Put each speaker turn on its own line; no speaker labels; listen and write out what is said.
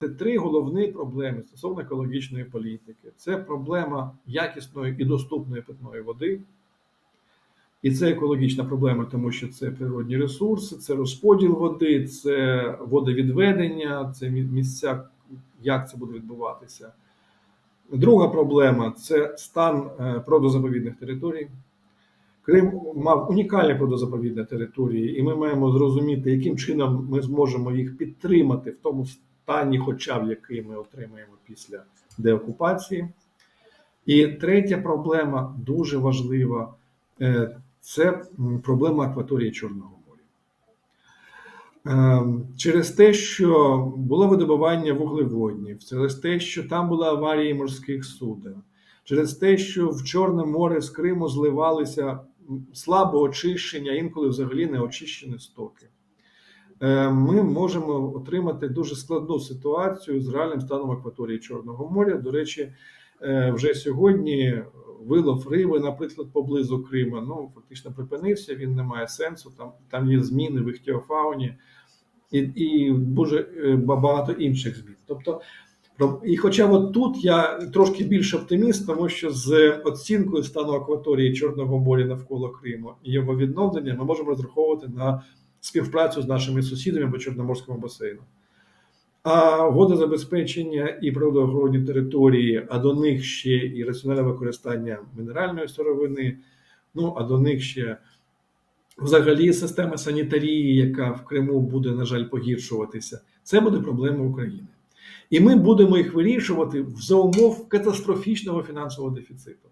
Це три головні проблеми стосовно екологічної політики. Це проблема якісної і доступної питної води. І це екологічна проблема, тому що це природні ресурси, це розподіл води, це водовідведення, це місця, як це буде відбуватися. Друга проблема це стан е, природозаповідних територій. Крим мав унікальні природозаповідні території, і ми маємо зрозуміти, яким чином ми зможемо їх підтримати в тому стані, хоча який ми отримаємо після деокупації. І третя проблема дуже важлива е, це проблема акваторії Чорного моря. Ем, Через те, що було видобування вуглеводнів, через те, що там були аварії морських суден, через те, що в Чорне море з Криму зливалися слабо очищення, інколи взагалі не очищені стоки. Е, Ми можемо отримати дуже складну ситуацію з реальним станом акваторії Чорного моря. До речі, е, вже сьогодні вилов риби, наприклад, поблизу Крима, ну фактично припинився. Він не має сенсу. Там, там є зміни в іхтіофауні і, і дуже е, багато інших змін. Тобто, і хоча от тут я трошки більш оптиміст, тому що з оцінкою стану акваторії Чорного моря навколо Криму і його відновлення ми можемо розраховувати на співпрацю з нашими сусідами по Чорноморському басейну. А водозабезпечення і природоохоронні території, а до них ще і раціональне використання мінеральної сировини, ну а до них ще взагалі система санітарії, яка в Криму буде, на жаль, погіршуватися, це буде проблема України. І ми будемо їх вирішувати за умов катастрофічного фінансового дефіциту.